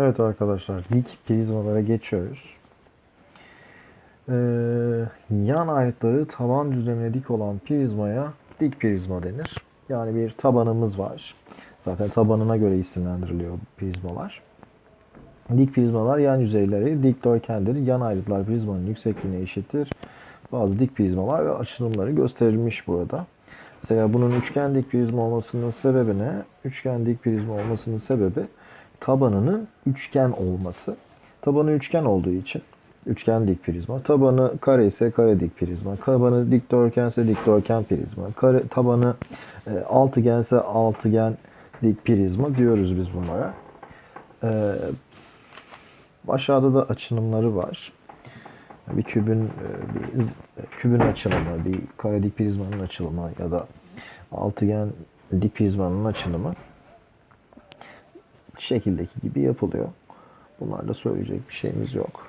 Evet arkadaşlar dik prizmalara geçiyoruz. Ee, yan ayrıtları taban düzlemine dik olan prizmaya dik prizma denir. Yani bir tabanımız var. Zaten tabanına göre isimlendiriliyor prizmalar. Dik prizmalar yan yüzeyleri dikdörtgendir. Yan ayrıtlar prizmanın yüksekliğine eşittir. Bazı dik prizmalar ve açılımları gösterilmiş burada. Mesela bunun üçgen dik prizma olmasının sebebi ne? Üçgen dik prizma olmasının sebebi tabanının üçgen olması. Tabanı üçgen olduğu için üçgen dik prizma. Tabanı kare ise kare dik prizma. Tabanı dikdörtgen ise dikdörtgen prizma. Kare, tabanı e, altıgense altıgen dik prizma diyoruz biz bunlara. E, aşağıda da açılımları var. Bir kübün e, bir iz- kübün açılımı, bir kare dik prizmanın açılımı ya da altıgen dik prizmanın açılımı şekildeki gibi yapılıyor. Bunlarda söyleyecek bir şeyimiz yok.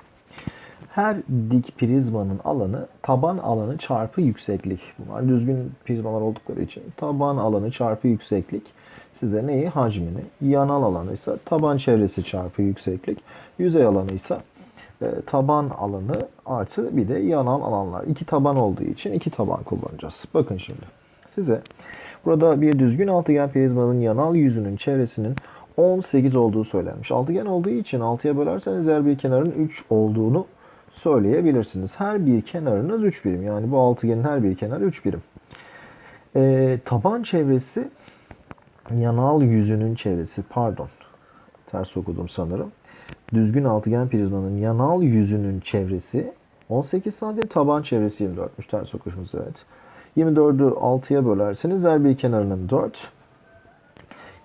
Her dik prizmanın alanı taban alanı çarpı yükseklik. Bunlar düzgün prizmalar oldukları için taban alanı çarpı yükseklik size neyi? Hacmini. Yanal alanı ise taban çevresi çarpı yükseklik. Yüzey alanı ise e, taban alanı artı bir de yanal alanlar. İki taban olduğu için iki taban kullanacağız. Bakın şimdi. Size burada bir düzgün altıgen prizmanın yanal yüzünün çevresinin 18 olduğu söylenmiş. Altıgen olduğu için 6'ya bölerseniz her bir kenarın 3 olduğunu söyleyebilirsiniz. Her bir kenarınız 3 birim. Yani bu altıgenin her bir kenarı 3 birim. E, taban çevresi yanal yüzünün çevresi pardon ters okudum sanırım. Düzgün altıgen prizmanın yanal yüzünün çevresi 18 santim taban çevresi 24'müş ters okumuşuz evet. 24'ü 6'ya bölerseniz her bir kenarının 4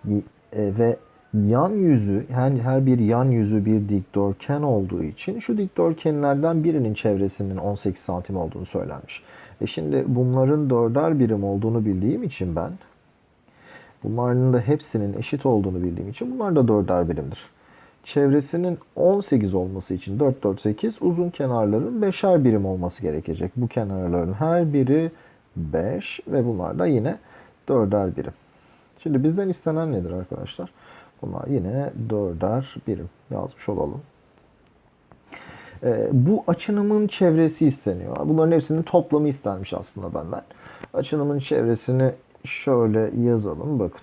Y- e, ve yan yüzü her, her bir yan yüzü bir dikdörtgen olduğu için şu dikdörtgenlerden birinin çevresinin 18 santim olduğunu söylenmiş. E şimdi bunların dörder birim olduğunu bildiğim için ben bunların da hepsinin eşit olduğunu bildiğim için bunlar da dörder birimdir. Çevresinin 18 olması için 4 4 8 uzun kenarların 5'er birim olması gerekecek. Bu kenarların her biri 5 ve bunlar da yine dörder birim. Şimdi bizden istenen nedir arkadaşlar? Bunlar yine dörder birim yazmış olalım. Ee, bu açınımın çevresi isteniyor. Bunların hepsinin toplamı istenmiş aslında benden. Açınımın çevresini şöyle yazalım. Bakın.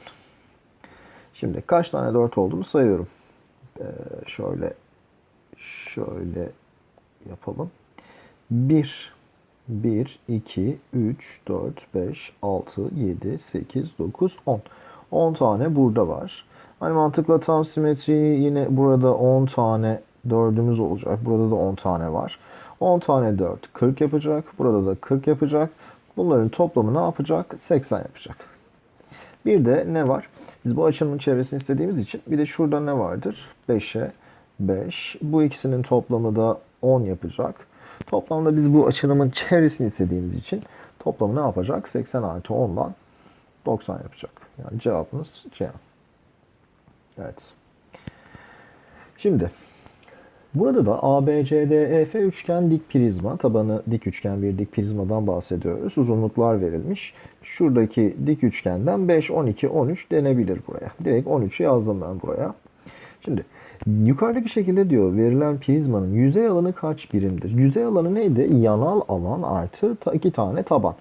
Şimdi kaç tane 4 olduğunu sayıyorum. Ee, şöyle şöyle yapalım. 1 1 2 3 4 5 6 7 8 9 10. 10 tane burada var. Hani mantıkla tam simetriyi yine burada 10 tane dördümüz olacak. Burada da 10 tane var. 10 tane 4 40 yapacak. Burada da 40 yapacak. Bunların toplamı ne yapacak? 80 yapacak. Bir de ne var? Biz bu açılımın çevresini istediğimiz için bir de şurada ne vardır? 5'e 5. Bu ikisinin toplamı da 10 yapacak. Toplamda biz bu açılımın çevresini istediğimiz için toplamı ne yapacak? 80 artı 10'dan 90 yapacak. Yani cevabımız C. Evet. Şimdi burada da ABCDEF üçgen dik prizma, tabanı dik üçgen bir dik prizmadan bahsediyoruz. Uzunluklar verilmiş. Şuradaki dik üçgenden 5, 12, 13 denebilir buraya. Direkt 13'ü yazdım ben buraya. Şimdi yukarıdaki şekilde diyor verilen prizmanın yüzey alanı kaç birimdir? Yüzey alanı neydi? Yanal alan artı iki tane taban.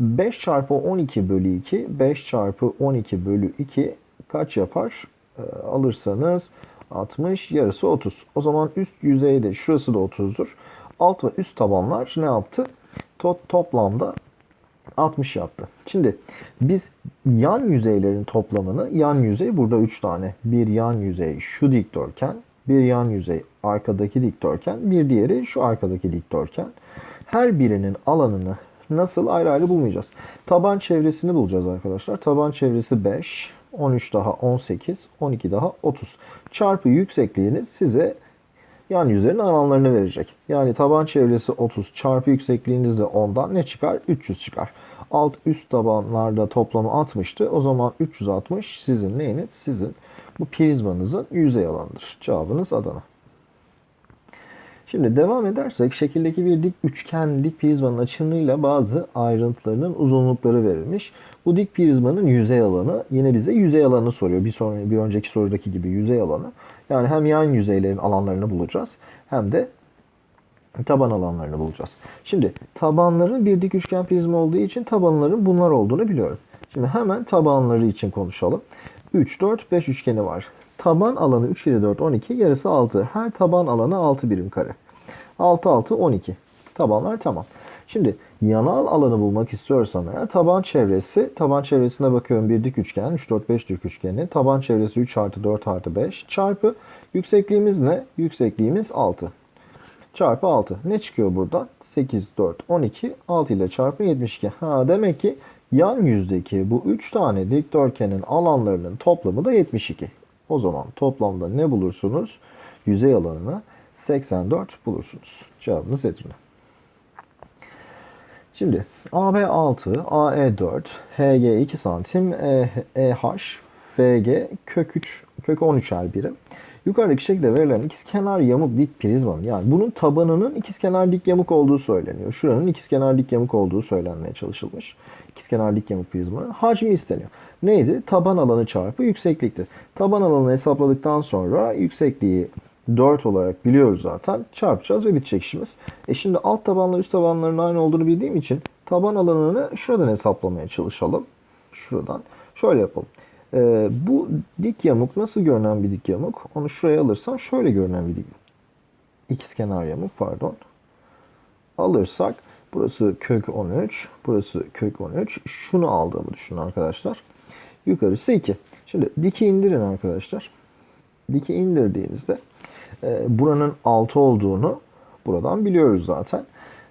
5 çarpı 12 bölü 2, 5 çarpı 12 bölü 2 kaç yapar? Ee, alırsanız 60, yarısı 30. O zaman üst yüzeyde şurası da 30'dur. Alt ve üst tabanlar ne yaptı? To- toplamda 60 yaptı. Şimdi biz yan yüzeylerin toplamını, yan yüzey burada 3 tane. Bir yan yüzey şu dikdörtgen, bir yan yüzey arkadaki dikdörtgen, bir diğeri şu arkadaki dikdörtgen. Her birinin alanını nasıl ayrı ayrı bulmayacağız. Taban çevresini bulacağız arkadaşlar. Taban çevresi 5, 13 daha 18, 12 daha 30. Çarpı yüksekliğiniz size yan yüzlerin alanlarını verecek. Yani taban çevresi 30 çarpı yüksekliğiniz de 10'dan ne çıkar? 300 çıkar. Alt üst tabanlarda toplamı 60'tı. O zaman 360 sizin neyiniz? Sizin bu prizmanızın yüzey alanıdır. Cevabınız Adana. Şimdi devam edersek şekildeki bir dik üçgen dik prizmanın açılımıyla bazı ayrıntılarının uzunlukları verilmiş. Bu dik prizmanın yüzey alanı yine bize yüzey alanı soruyor. Bir sonra bir önceki sorudaki gibi yüzey alanı. Yani hem yan yüzeylerin alanlarını bulacağız hem de taban alanlarını bulacağız. Şimdi tabanların bir dik üçgen prizma olduğu için tabanların bunlar olduğunu biliyorum. Şimdi hemen tabanları için konuşalım. 3, 4, 5 üçgeni var. Taban alanı 3 kere 4, 12. Yarısı 6. Her taban alanı 6 birim kare. 6, 6, 12. Tabanlar tamam. Şimdi yanal alanı bulmak istiyorsam eğer taban çevresi, taban çevresine bakıyorum bir dik üçgen, 3, 4, 5 dik üçgeni. Taban çevresi 3 artı 4 artı 5 çarpı yüksekliğimiz ne? Yüksekliğimiz 6 çarpı 6. Ne çıkıyor buradan? 8, 4, 12, 6 ile çarpı 72. Ha demek ki yan yüzdeki bu 3 tane dikdörtgenin alanlarının toplamı da 72. O zaman toplamda ne bulursunuz? Yüzey alanını 84 bulursunuz. Cevabınız Edirne. Şimdi AB 6, AE 4, HG 2 santim, EH, FG kök 3, kök 13'er birim. Yukarıdaki şekilde verilen ikizkenar yamuk dik prizmanın yani bunun tabanının ikizkenar dik yamuk olduğu söyleniyor. Şuranın ikizkenar dik yamuk olduğu söylenmeye çalışılmış. İkizkenar dik yamuk prizmanın hacmi isteniyor. Neydi? Taban alanı çarpı yükseklikti. Taban alanını hesapladıktan sonra yüksekliği 4 olarak biliyoruz zaten. Çarpacağız ve bitecek işimiz. E şimdi alt tabanla üst tabanların aynı olduğunu bildiğim için taban alanını şuradan hesaplamaya çalışalım. Şuradan. Şöyle yapalım. Ee, bu dik yamuk nasıl görünen bir dik yamuk? Onu şuraya alırsam şöyle görünen bir dik ikizkenar yamuk pardon. Alırsak burası kök 13, burası kök 13. Şunu aldığımı düşünün arkadaşlar. Yukarısı 2. Şimdi diki indirin arkadaşlar. Diki indirdiğinizde e, buranın 6 olduğunu buradan biliyoruz zaten.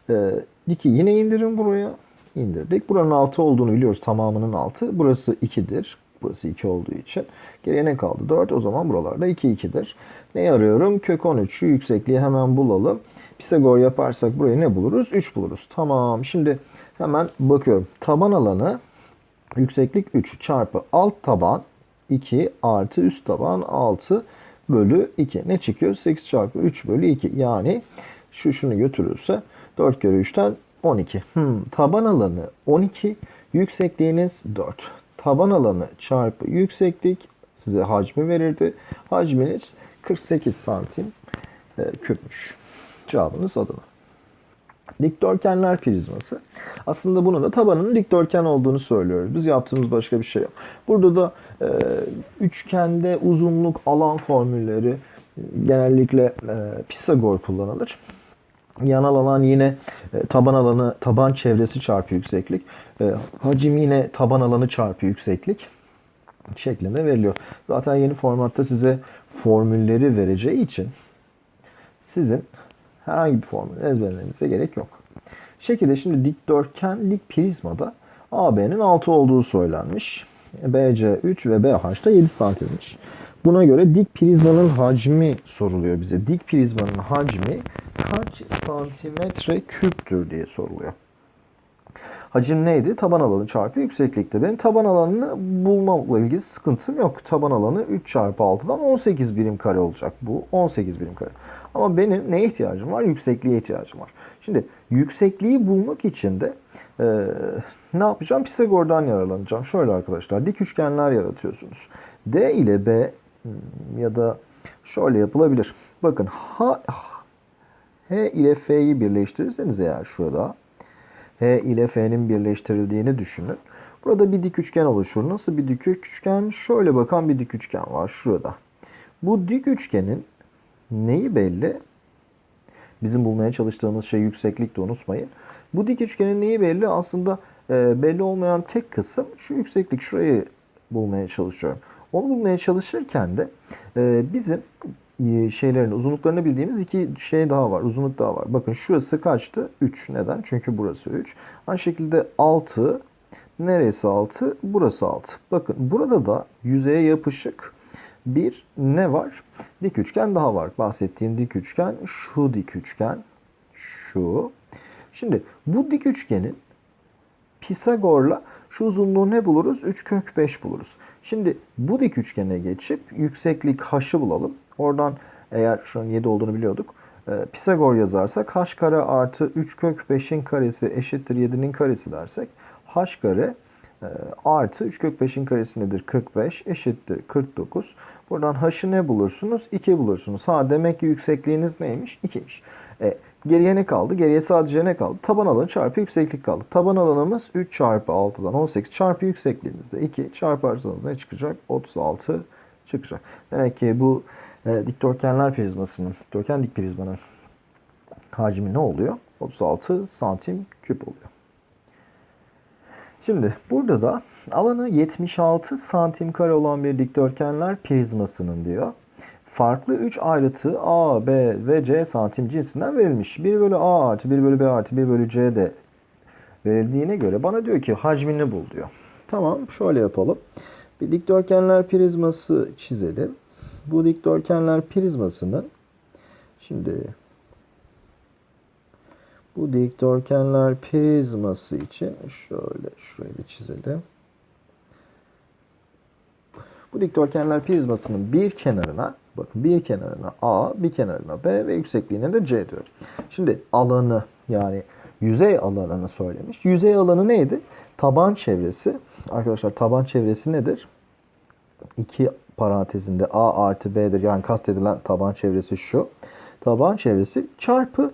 E, diki yine indirin buraya. indirdik. Buranın 6 olduğunu biliyoruz. Tamamının 6. Burası 2'dir. Burası 2 olduğu için. Geriye ne kaldı? 4. O zaman buralarda 2 2'dir. Ne arıyorum? Kök 13'ü yüksekliği hemen bulalım. Pisagor yaparsak burayı ne buluruz? 3 buluruz. Tamam. Şimdi hemen bakıyorum. Taban alanı yükseklik 3 çarpı alt taban 2 artı üst taban 6 bölü 2. Ne çıkıyor? 8 çarpı 3 bölü 2. Yani şu şunu götürürse 4 kere 3'ten 12. Hmm, taban alanı 12, yüksekliğiniz 4. Taban alanı çarpı yükseklik size hacmi verirdi. Hacminiz 48 santim e, küpmüş. Cevabınız Adana. Dikdörtgenler prizması. Aslında bunun da tabanının dikdörtgen olduğunu söylüyoruz. Biz yaptığımız başka bir şey yok. Burada da e, üçgende uzunluk alan formülleri e, genellikle e, Pisagor kullanılır. Yanal alan yine e, taban alanı, taban çevresi çarpı yükseklik. E, hacim yine taban alanı çarpı yükseklik şeklinde veriliyor. Zaten yeni formatta size formülleri vereceği için sizin herhangi bir formül ezberlemenize gerek yok. Şekilde şimdi dikdörtgenlik prizmada AB'nin 6 olduğu söylenmiş. BC 3 ve BH da 7 santimmiş. Buna göre dik prizmanın hacmi soruluyor bize. Dik prizmanın hacmi kaç santimetre küptür diye soruluyor. Hacim neydi? Taban alanı çarpı yükseklikte. Benim taban alanını bulmakla ilgili sıkıntım yok. Taban alanı 3 çarpı 6'dan 18 birim kare olacak. Bu 18 birim kare. Ama benim neye ihtiyacım var? Yüksekliğe ihtiyacım var. Şimdi yüksekliği bulmak için de e, ne yapacağım? Pisagor'dan yararlanacağım. Şöyle arkadaşlar dik üçgenler yaratıyorsunuz. D ile B hmm, ya da şöyle yapılabilir. Bakın H, H ile F'yi birleştirirseniz eğer şurada H ile F'nin birleştirildiğini düşünün. Burada bir dik üçgen oluşur. Nasıl bir dik üçgen? Şöyle bakan bir dik üçgen var şurada. Bu dik üçgenin neyi belli? Bizim bulmaya çalıştığımız şey yükseklik de unutmayın. Bu dik üçgenin neyi belli? Aslında e, belli olmayan tek kısım şu yükseklik. Şurayı bulmaya çalışıyorum. Onu bulmaya çalışırken de e, bizim şeylerin uzunluklarını bildiğimiz iki şey daha var. Uzunluk daha var. Bakın şurası kaçtı? 3. Neden? Çünkü burası 3. Aynı şekilde 6 neresi 6? Burası 6. Bakın burada da yüzeye yapışık bir ne var? Dik üçgen daha var. Bahsettiğim dik üçgen şu dik üçgen. Şu. Şimdi bu dik üçgenin Pisagor'la şu uzunluğu ne buluruz? 3 kök 5 buluruz. Şimdi bu dik üçgene geçip yükseklik h'ı bulalım. Oradan eğer şu an 7 olduğunu biliyorduk. E, Pisagor yazarsak h kare artı 3 kök 5'in karesi eşittir 7'nin karesi dersek h kare Ee, artı 3 kök 5'in karesi nedir? 45 eşittir 49. Buradan h'ı ne bulursunuz? 2 bulursunuz. Ha demek ki yüksekliğiniz neymiş? 2'ymiş. E, geriye ne kaldı? Geriye sadece ne kaldı? Taban alanı çarpı yükseklik kaldı. Taban alanımız 3 çarpı 6'dan 18 çarpı yüksekliğimiz de 2 çarparsanız ne çıkacak? 36 çıkacak. Demek ki bu e, dikdörtgenler prizmasının, dikdörtgen dik prizmanın hacmi ne oluyor? 36 santim küp oluyor. Şimdi burada da alanı 76 santim kare olan bir dikdörtgenler prizmasının diyor. Farklı 3 ayrıtı A, B ve C santim cinsinden verilmiş. 1 bölü A artı 1 bölü B artı 1 bölü C de verildiğine göre bana diyor ki hacmini bul diyor. Tamam şöyle yapalım. Bir dikdörtgenler prizması çizelim. Bu dikdörtgenler prizmasının şimdi bu dikdörtgenler prizması için şöyle şurayı da çizelim. Bu dikdörtgenler prizmasının bir kenarına bakın bir kenarına A, bir kenarına B ve yüksekliğine de C diyor. Şimdi alanı yani yüzey alanını söylemiş. Yüzey alanı neydi? Taban çevresi. Arkadaşlar taban çevresi nedir? 2 parantezinde A artı B'dir. Yani kastedilen taban çevresi şu. Taban çevresi çarpı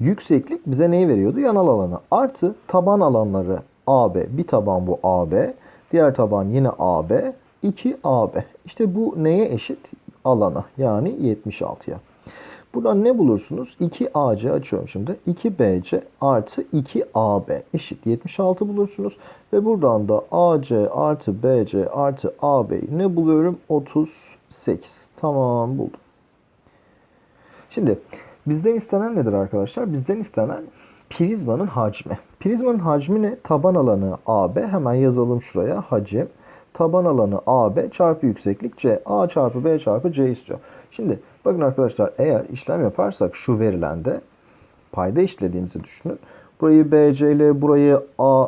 yükseklik bize neyi veriyordu? Yanal alanı. Artı taban alanları AB. Bir taban bu AB. Diğer taban yine AB. 2 AB. İşte bu neye eşit? Alana. Yani 76'ya. Buradan ne bulursunuz? 2AC açıyorum şimdi. 2BC artı 2AB eşit 76 bulursunuz. Ve buradan da AC artı BC artı AB'yi ne buluyorum? 38. Tamam buldum. Şimdi bizden istenen nedir arkadaşlar? Bizden istenen prizmanın hacmi. Prizmanın hacmi ne? Taban alanı AB. Hemen yazalım şuraya. Hacim. Taban alanı AB çarpı yükseklik C. A çarpı B çarpı C istiyor. Şimdi bakın arkadaşlar eğer işlem yaparsak şu verilende payda işlediğimizi düşünün. Burayı BC ile burayı A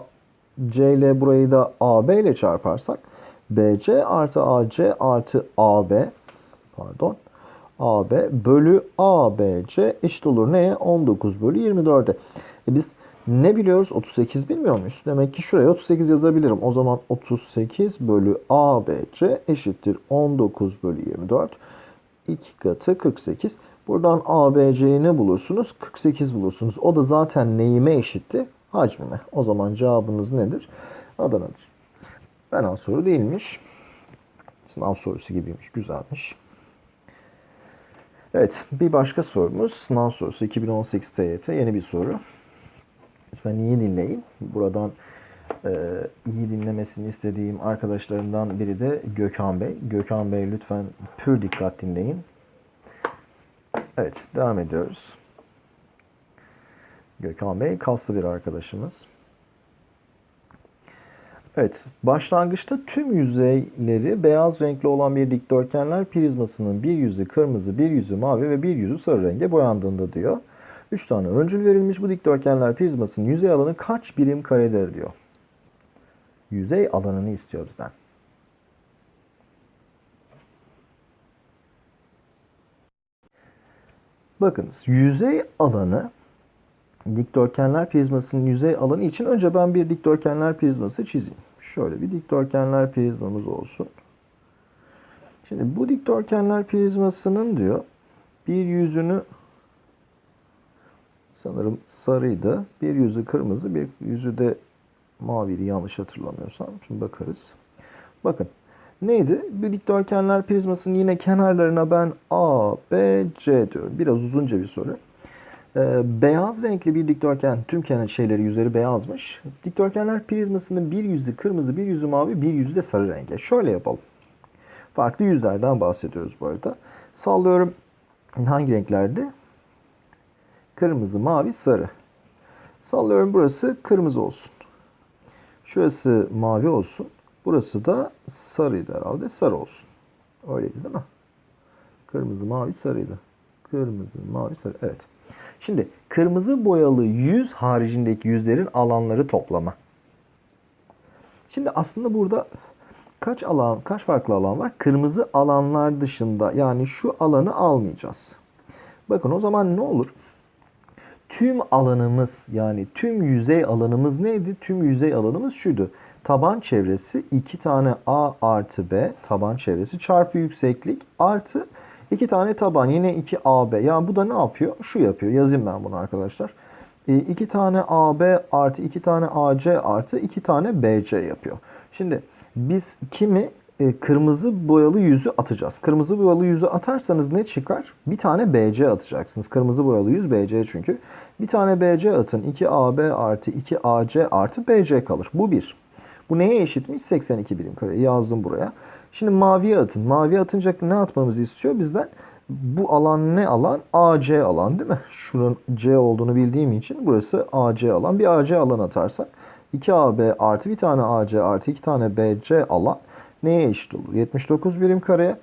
C ile burayı da AB ile çarparsak BC artı AC artı AB pardon AB bölü ABC eşit olur neye? 19 bölü 24'e. E biz ne biliyoruz? 38 bilmiyor muyuz? Demek ki şuraya 38 yazabilirim. O zaman 38 bölü ABC eşittir 19 bölü 24. 2 katı 48. Buradan ABC'yi ne bulursunuz? 48 bulursunuz. O da zaten neyime eşitti? Hacmime. O zaman cevabınız nedir? Adana'dır. Fena soru değilmiş. Sınav sorusu gibiymiş. Güzelmiş. Evet, bir başka sorumuz sınav sorusu 2018 TYT yeni bir soru. Lütfen iyi dinleyin. Buradan e, iyi dinlemesini istediğim arkadaşlarımdan biri de Gökhan Bey. Gökhan Bey lütfen pür dikkat dinleyin. Evet, devam ediyoruz. Gökhan Bey kaslı bir arkadaşımız. Evet, başlangıçta tüm yüzeyleri beyaz renkli olan bir dikdörtgenler prizmasının bir yüzü kırmızı, bir yüzü mavi ve bir yüzü sarı renge boyandığında diyor. 3 tane öncül verilmiş bu dikdörtgenler prizmasının yüzey alanı kaç birim karedir diyor. Yüzey alanını istiyor bizden. Bakınız yüzey alanı dikdörtgenler prizmasının yüzey alanı için önce ben bir dikdörtgenler prizması çizeyim. Şöyle bir dikdörtgenler prizmamız olsun. Şimdi bu dikdörtgenler prizmasının diyor bir yüzünü sanırım sarıydı. Bir yüzü kırmızı, bir yüzü de maviydi yanlış hatırlamıyorsam. Şimdi bakarız. Bakın neydi? Bir dikdörtgenler prizmasının yine kenarlarına ben A, B, C diyorum. Biraz uzunca bir soru. Ee, beyaz renkli bir dikdörtgen, tüm kenar şeyleri yüzleri beyazmış. Dikdörtgenler prizmasının bir yüzü kırmızı, bir yüzü mavi, bir yüzü de sarı renge. Şöyle yapalım. Farklı yüzlerden bahsediyoruz bu arada. Sallıyorum hangi renklerdi? Kırmızı, mavi, sarı. Sallıyorum burası kırmızı olsun. Şurası mavi olsun. Burası da sarıydı herhalde. Sarı olsun. Öyleydi değil mi? Kırmızı, mavi, sarıydı. Kırmızı, mavi, sarı. Evet. Şimdi kırmızı boyalı yüz haricindeki yüzlerin alanları toplama. Şimdi aslında burada kaç alan, kaç farklı alan var? Kırmızı alanlar dışında yani şu alanı almayacağız. Bakın o zaman ne olur? Tüm alanımız yani tüm yüzey alanımız neydi? Tüm yüzey alanımız şuydu. taban çevresi 2 tane A artı B taban çevresi çarpı yükseklik artı 2 tane taban yine 2 AB. Yani bu da ne yapıyor? Şu yapıyor. Yazayım ben bunu arkadaşlar. 2 tane AB artı 2 tane AC artı 2 tane BC yapıyor. Şimdi biz kimi e, kırmızı boyalı yüzü atacağız. Kırmızı boyalı yüzü atarsanız ne çıkar? Bir tane BC atacaksınız. Kırmızı boyalı yüz BC çünkü. Bir tane BC atın. 2AB artı 2AC artı BC kalır. Bu bir. Bu neye eşitmiş? 82 birim kare. Yazdım buraya. Şimdi maviye atın. Maviye atınca ne atmamızı istiyor bizden? Bu alan ne alan? AC alan değil mi? Şunun C olduğunu bildiğim için burası AC alan. Bir AC alan atarsak 2AB artı bir tane AC artı iki tane BC alan neye eşit olur? 79 birim kareye.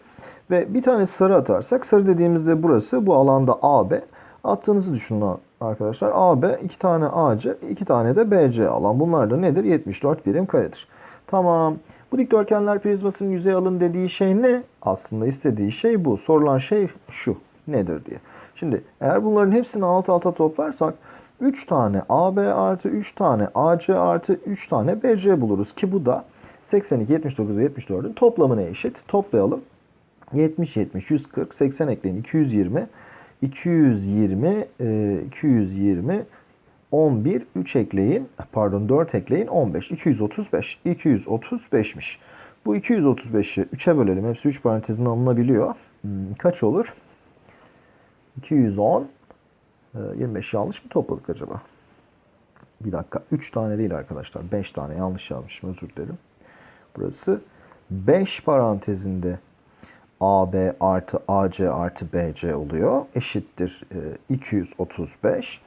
Ve bir tane sarı atarsak sarı dediğimizde burası bu alanda AB. Attığınızı düşünün arkadaşlar. AB iki tane AC iki tane de BC alan. Bunlar da nedir? 74 birim karedir. Tamam. Bu dikdörtgenler prizmasının yüzey alın dediği şey ne? Aslında istediği şey bu. Sorulan şey şu. Nedir diye. Şimdi eğer bunların hepsini alt alta toplarsak 3 tane AB artı 3 tane AC artı 3 tane BC buluruz. Ki bu da 82, 79 ve 74'ün toplamına eşit. Toplayalım. 70, 70, 140, 80 ekleyin 220. 220, 220, 11, 3 ekleyin, pardon 4 ekleyin 15, 235, 235'miş. Bu 235'i 3'e bölelim. Hepsi 3 parantezine alınabiliyor. Hmm, kaç olur? 210, 25 yanlış mı topladık acaba? Bir dakika. 3 tane değil arkadaşlar. 5 tane yanlış yazmışım. Özür dilerim. Burası 5 parantezinde AB artı AC artı BC oluyor. Eşittir 235.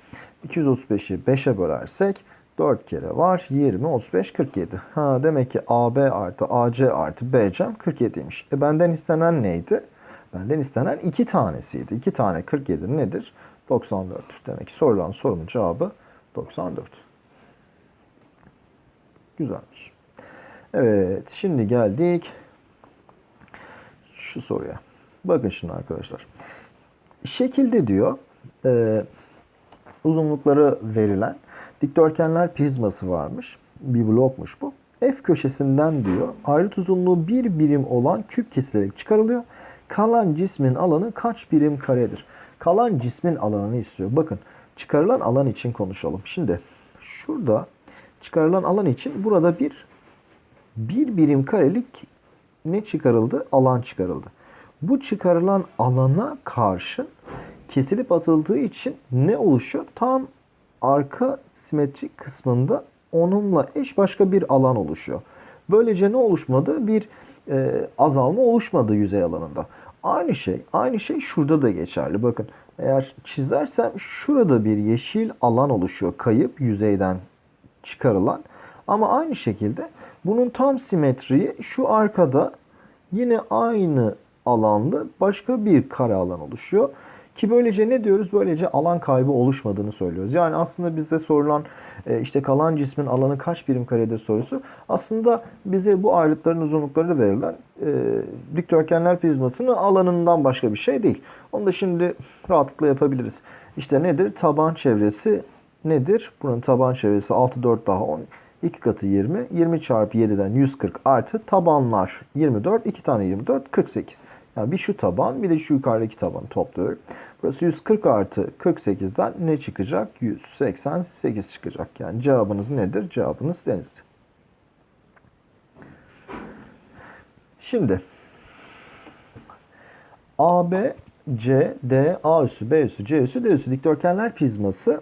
235'i 5'e bölersek 4 kere var. 20, 35, 47. Ha, demek ki AB artı AC artı BC 47'ymiş. E benden istenen neydi? Benden istenen 2 tanesiydi. 2 tane 47 nedir? 94. Demek ki sorulan sorunun cevabı 94. Güzelmiş. Evet, şimdi geldik şu soruya. Bakın şimdi arkadaşlar. Şekilde diyor e, uzunlukları verilen dikdörtgenler prizması varmış. Bir blokmuş bu. F köşesinden diyor ayrıt uzunluğu bir birim olan küp kesilerek çıkarılıyor. Kalan cismin alanı kaç birim karedir? Kalan cismin alanını istiyor. Bakın çıkarılan alan için konuşalım. Şimdi şurada çıkarılan alan için burada bir bir birim karelik ne çıkarıldı? Alan çıkarıldı. Bu çıkarılan alana karşı kesilip atıldığı için ne oluşuyor? Tam arka simetrik kısmında onunla eş başka bir alan oluşuyor. Böylece ne oluşmadı? Bir e, azalma oluşmadı yüzey alanında. Aynı şey, aynı şey şurada da geçerli. Bakın eğer çizersem şurada bir yeşil alan oluşuyor. Kayıp yüzeyden çıkarılan. Ama aynı şekilde bunun tam simetriği şu arkada yine aynı alanda başka bir kare alan oluşuyor. Ki böylece ne diyoruz? Böylece alan kaybı oluşmadığını söylüyoruz. Yani aslında bize sorulan e, işte kalan cismin alanı kaç birim karedir sorusu aslında bize bu ayrıtların uzunlukları verilen e, dikdörtgenler prizmasının alanından başka bir şey değil. Onu da şimdi rahatlıkla yapabiliriz. İşte nedir? Taban çevresi nedir? Bunun taban çevresi 6, 4 daha 10. 2 katı 20. 20 çarpı 7'den 140 artı tabanlar 24. 2 tane 24 48. Yani bir şu taban bir de şu yukarıdaki tabanı topluyorum. Burası 140 artı 48'den ne çıkacak? 188 çıkacak. Yani cevabınız nedir? Cevabınız denizli. Şimdi AB, C, D, A üssü, B üssü, C üssü, D üssü dikdörtgenler prizması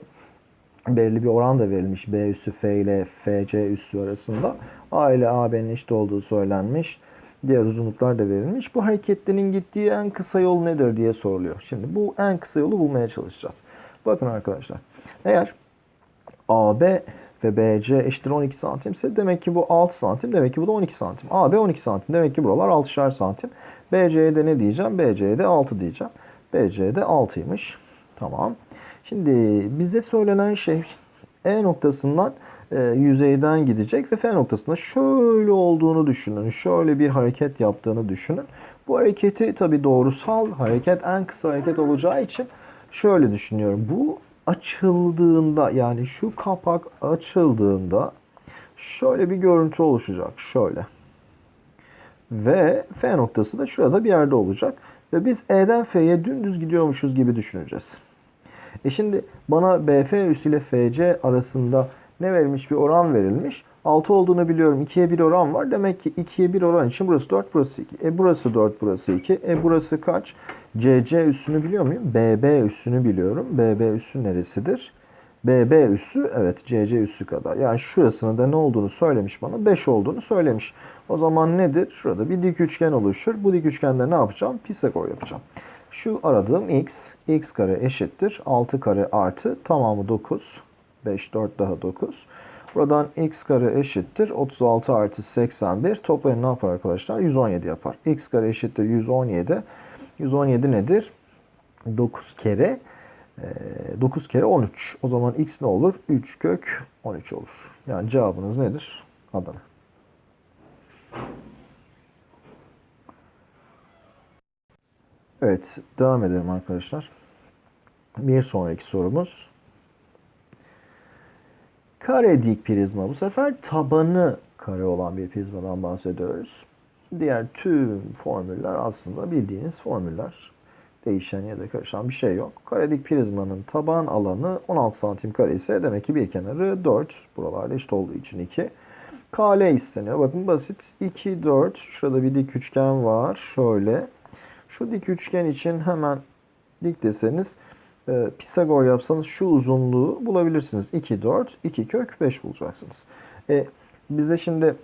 belirli bir oran da verilmiş. B üssü F ile FC üssü arasında. A ile AB'nin eşit olduğu söylenmiş. Diğer uzunluklar da verilmiş. Bu hareketlerin gittiği en kısa yol nedir diye soruluyor. Şimdi bu en kısa yolu bulmaya çalışacağız. Bakın arkadaşlar. Eğer AB ve BC eşittir 12 santim ise demek ki bu 6 santim. Demek ki bu da 12 santim. AB 12 santim. Demek ki buralar 6'şar santim. BC'ye de ne diyeceğim? BC'ye de 6 diyeceğim. BC de 6'ymış. Tamam. Şimdi bize söylenen şey E noktasından e, yüzeyden gidecek ve F noktasında şöyle olduğunu düşünün. Şöyle bir hareket yaptığını düşünün. Bu hareketi tabi doğrusal hareket en kısa hareket olacağı için şöyle düşünüyorum. Bu açıldığında yani şu kapak açıldığında Şöyle bir görüntü oluşacak. Şöyle. Ve F noktası da şurada bir yerde olacak. Ve biz E'den F'ye dümdüz gidiyormuşuz gibi düşüneceğiz. E şimdi bana BF üssü ile FC arasında ne verilmiş? Bir oran verilmiş. 6 olduğunu biliyorum. 2'ye 1 oran var. Demek ki 2'ye 1 oran için burası 4, burası 2. E burası 4, burası 2. E burası kaç? CC üssünü biliyor muyum? BB üssünü biliyorum. BB üssü neresidir? BB üssü evet CC üssü kadar. Yani şurasının da ne olduğunu söylemiş bana. 5 olduğunu söylemiş. O zaman nedir? Şurada bir dik üçgen oluşur. Bu dik üçgende ne yapacağım? Pisagor yapacağım. Şu aradığım x, x kare eşittir. 6 kare artı tamamı 9. 5, 4 daha 9. Buradan x kare eşittir. 36 artı 81. Toplayın ne yapar arkadaşlar? 117 yapar. x kare eşittir 117. 117 nedir? 9 kere 9 kere 13. O zaman x ne olur? 3 kök 13 olur. Yani cevabınız nedir? Adana. Evet, devam edelim arkadaşlar. Bir sonraki sorumuz. Kare dik prizma. Bu sefer tabanı kare olan bir prizmadan bahsediyoruz. Diğer tüm formüller aslında bildiğiniz formüller. Değişen ya da karışan bir şey yok. Kare dik prizmanın taban alanı 16 santim kare ise demek ki bir kenarı 4. Buralarda eşit olduğu için 2. KL isteniyor. Bakın basit. 2, 4. Şurada bir dik üçgen var. Şöyle. Şu dik üçgen için hemen dik deseniz e, Pisagor yapsanız şu uzunluğu bulabilirsiniz. 2, 4, 2 kök 5 bulacaksınız. E, bize şimdi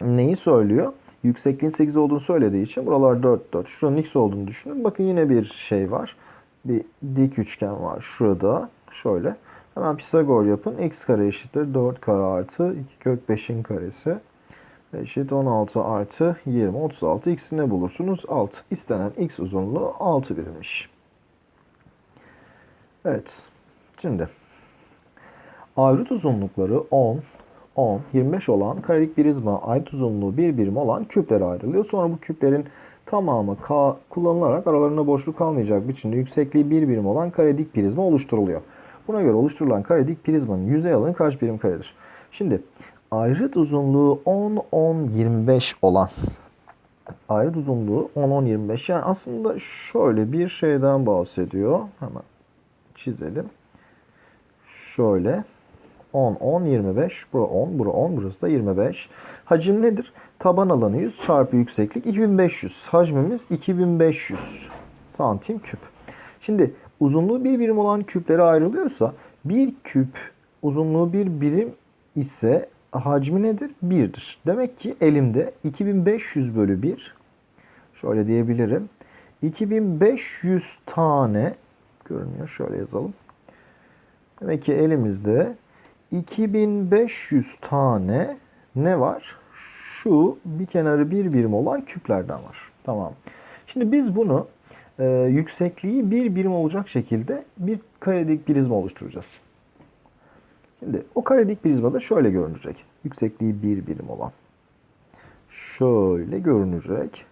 neyi söylüyor? Yüksekliğin 8 olduğunu söylediği için buralar 4, 4. Şuranın x olduğunu düşünün. Bakın yine bir şey var. Bir dik üçgen var şurada. Şöyle. Hemen Pisagor yapın. x kare eşittir 4 kare artı 2 kök 5'in karesi eşit 16 artı 20. 36 x'i ne bulursunuz? 6. İstenen x uzunluğu 6 birimmiş. Evet. Şimdi ayrıt uzunlukları 10, 10, 25 olan karelik prizma ayrıt uzunluğu 1 birim olan küplere ayrılıyor. Sonra bu küplerin tamamı K kullanılarak aralarında boşluk kalmayacak biçimde yüksekliği 1 birim olan karedik prizma oluşturuluyor. Buna göre oluşturulan karedik prizmanın yüzey alanı kaç birim karedir? Şimdi ayrıt uzunluğu 10, 10, 25 olan ayrıt uzunluğu 10, 10, 25 yani aslında şöyle bir şeyden bahsediyor. Hemen çizelim. Şöyle 10, 10, 25. Bura 10, bura 10, burası da 25. Hacim nedir? Taban alanı 100 çarpı yükseklik 2500. Hacmimiz 2500 santim küp. Şimdi uzunluğu bir birim olan küplere ayrılıyorsa bir küp uzunluğu bir birim ise hacmi nedir? 1'dir. Demek ki elimde 2500 bölü 1 şöyle diyebilirim. 2500 tane görünüyor. Şöyle yazalım. Demek ki elimizde 2500 tane ne var? Şu bir kenarı bir birim olan küplerden var. Tamam. Şimdi biz bunu e, yüksekliği bir birim olacak şekilde bir karedik prizma oluşturacağız. Şimdi o karedik prizma da şöyle görünecek. Yüksekliği bir birim olan. Şöyle görünecek.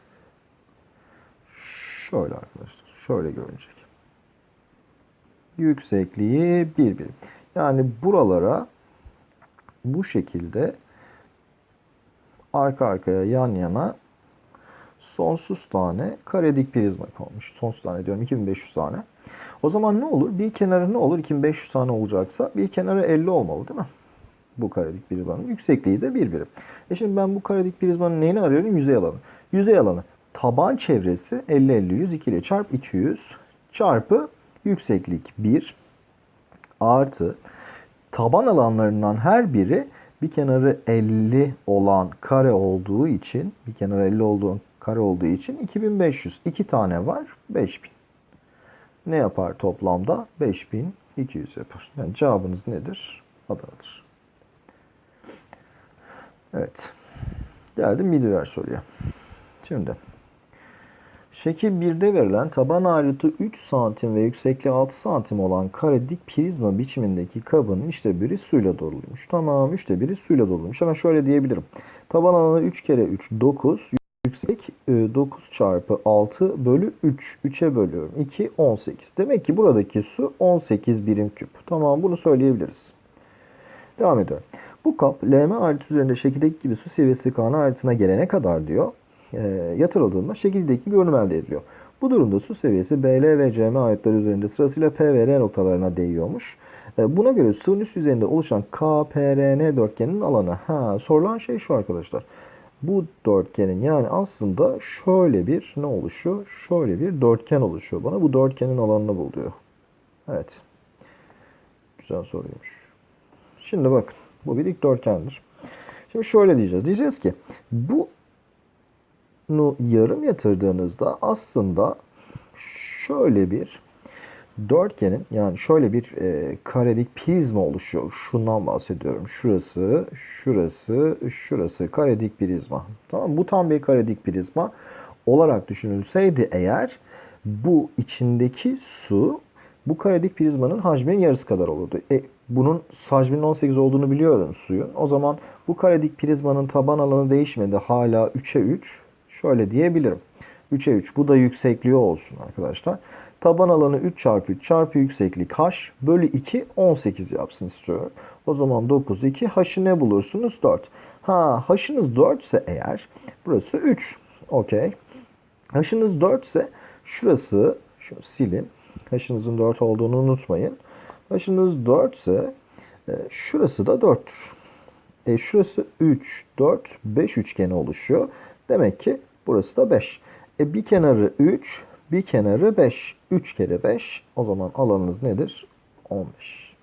Şöyle arkadaşlar. Şöyle görünecek. Yüksekliği bir birim. Yani buralara bu şekilde arka arkaya yan yana sonsuz tane karedik prizma konmuş. Sonsuz tane diyorum 2500 tane. O zaman ne olur? Bir kenarı ne olur? 2500 tane olacaksa bir kenarı 50 olmalı değil mi? Bu karedik prizmanın yüksekliği de bir birim. E şimdi ben bu karedik prizmanın neyini arıyorum? Yüzey alanı. Yüzey alanı taban çevresi 50 50 100 2 ile çarp 200 çarpı yükseklik 1 artı taban alanlarından her biri bir kenarı 50 olan kare olduğu için bir kenarı 50 olduğu kare olduğu için 2500. 2 tane var 5000. Ne yapar toplamda? 5200 yapar. Yani cevabınız nedir? Adana'dır. Evet. Geldim bir diğer soruya. Şimdi Şekil 1'de verilen taban ayrıtı 3 santim ve yüksekliği 6 santim olan kare dik prizma biçimindeki kabın üçte biri suyla doluymuş. Tamam üçte biri suyla doluymuş. Hemen şöyle diyebilirim. Taban alanı 3 kere 3 9. Yüksek 9 çarpı 6 bölü 3. 3'e bölüyorum. 2 18. Demek ki buradaki su 18 birim küp. Tamam bunu söyleyebiliriz. Devam ediyorum. Bu kap LM ayrıtı üzerinde şekildeki gibi su seviyesi K'nın ayrıtına gelene kadar diyor e, yatırıldığında şekildeki görünüm elde ediliyor. Bu durumda su seviyesi BL ve CM ayrıtları üzerinde sırasıyla P ve R noktalarına değiyormuş. E, buna göre suyun üst yüzeyinde oluşan KPRN dörtgenin alanı. Ha, sorulan şey şu arkadaşlar. Bu dörtgenin yani aslında şöyle bir ne oluşuyor? Şöyle bir dörtgen oluşuyor bana. Bu dörtgenin alanını bul diyor. Evet. Güzel soruymuş. Şimdi bakın. Bu bir dikdörtgendir. Şimdi şöyle diyeceğiz. Diyeceğiz ki bunu yarım yatırdığınızda aslında şöyle bir dörtgenin yani şöyle bir e, karedik prizma oluşuyor. Şundan bahsediyorum. Şurası, şurası, şurası karedik prizma. Tamam Bu tam bir karedik prizma olarak düşünülseydi eğer bu içindeki su bu karedik prizmanın hacminin yarısı kadar olurdu. E, bunun hacminin 18 olduğunu biliyorum suyun. O zaman bu karedik prizmanın taban alanı değişmedi. Hala 3'e 3. Şöyle diyebilirim. 3'e 3. Bu da yüksekliği olsun arkadaşlar. Taban alanı 3 çarpı 3 çarpı yükseklik h bölü 2 18 yapsın istiyorum. O zaman 9 2 h'ı ne bulursunuz? 4. Ha h'ınız 4 ise eğer burası 3. Okey. H'ınız 4 ise şurası şunu silin. H'ınızın 4 olduğunu unutmayın. H'ınız 4 ise e, şurası da 4'tür. E, şurası 3, 4, 5 üçgeni oluşuyor. Demek ki burası da 5. E, bir kenarı 3, bir kenarı 5. 3 kere 5. O zaman alanınız nedir? 15.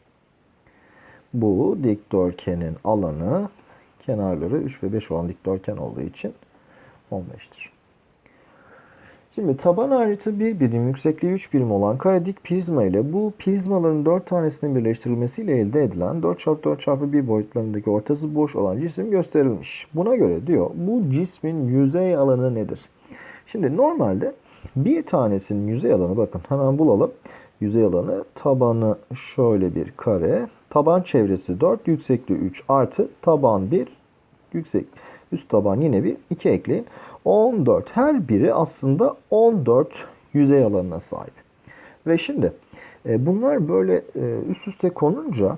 Bu dikdörtgenin alanı kenarları 3 ve 5 olan dikdörtgen olduğu için 15'tir. Şimdi taban ayrıtı bir birim, yüksekliği 3 birim olan karedik prizma ile bu prizmaların 4 tanesinin birleştirilmesiyle elde edilen 4x4x1 boyutlarındaki ortası boş olan cisim gösterilmiş. Buna göre diyor bu cismin yüzey alanı nedir? Şimdi normalde bir tanesinin yüzey alanı bakın hemen bulalım. Yüzey alanı tabanı şöyle bir kare. Taban çevresi 4, yüksekliği 3 artı taban 1, yüksek üst taban yine bir 2 ekleyin. 14. Her biri aslında 14 yüzey alanına sahip. Ve şimdi e, bunlar böyle e, üst üste konunca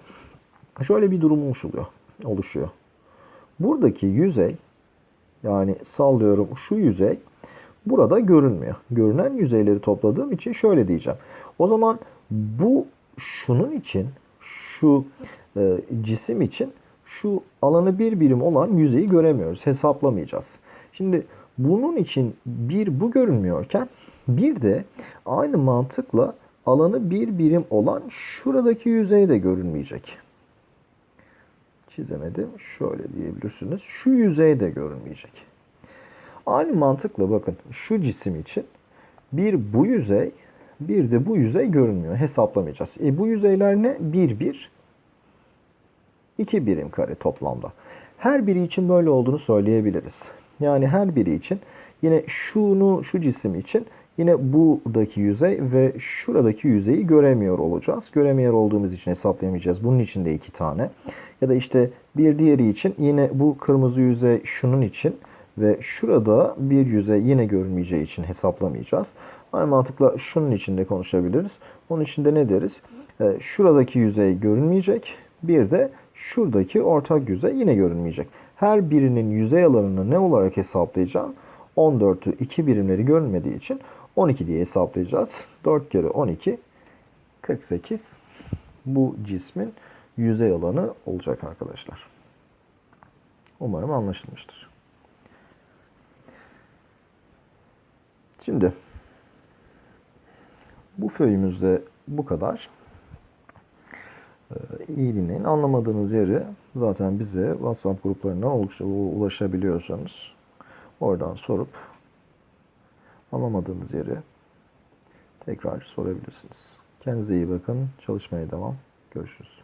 şöyle bir durum oluşuyor. oluşuyor. Buradaki yüzey yani sallıyorum şu yüzey burada görünmüyor. Görünen yüzeyleri topladığım için şöyle diyeceğim. O zaman bu şunun için şu e, cisim için şu alanı bir birim olan yüzeyi göremiyoruz. Hesaplamayacağız. Şimdi bunun için bir bu görünmüyorken bir de aynı mantıkla alanı bir birim olan şuradaki yüzey de görünmeyecek. Çizemedim. Şöyle diyebilirsiniz. Şu yüzey de görünmeyecek. Aynı mantıkla bakın şu cisim için bir bu yüzey bir de bu yüzey görünmüyor. Hesaplamayacağız. E bu yüzeyler ne? 1, 1, 2 birim kare toplamda. Her biri için böyle olduğunu söyleyebiliriz. Yani her biri için yine şunu şu cisim için yine buradaki yüzey ve şuradaki yüzeyi göremiyor olacağız. Göremiyor olduğumuz için hesaplayamayacağız. Bunun için de iki tane. Ya da işte bir diğeri için yine bu kırmızı yüzey şunun için ve şurada bir yüzey yine görünmeyeceği için hesaplamayacağız. Aynı mantıkla şunun için de konuşabiliriz. Onun için de ne deriz? Ee, şuradaki yüzey görünmeyecek. Bir de şuradaki ortak yüzey yine görünmeyecek. Her birinin yüzey alanını ne olarak hesaplayacağım? 14'ü 2 birimleri görünmediği için 12 diye hesaplayacağız. 4 kere 12 48 bu cismin yüzey alanı olacak arkadaşlar. Umarım anlaşılmıştır. Şimdi bu föyümüzde bu kadar. Ee, iyi dinleyin. Anlamadığınız yeri zaten bize WhatsApp gruplarından ulaşabiliyorsanız oradan sorup anlamadığınız yeri tekrar sorabilirsiniz. Kendinize iyi bakın. Çalışmaya devam. Görüşürüz.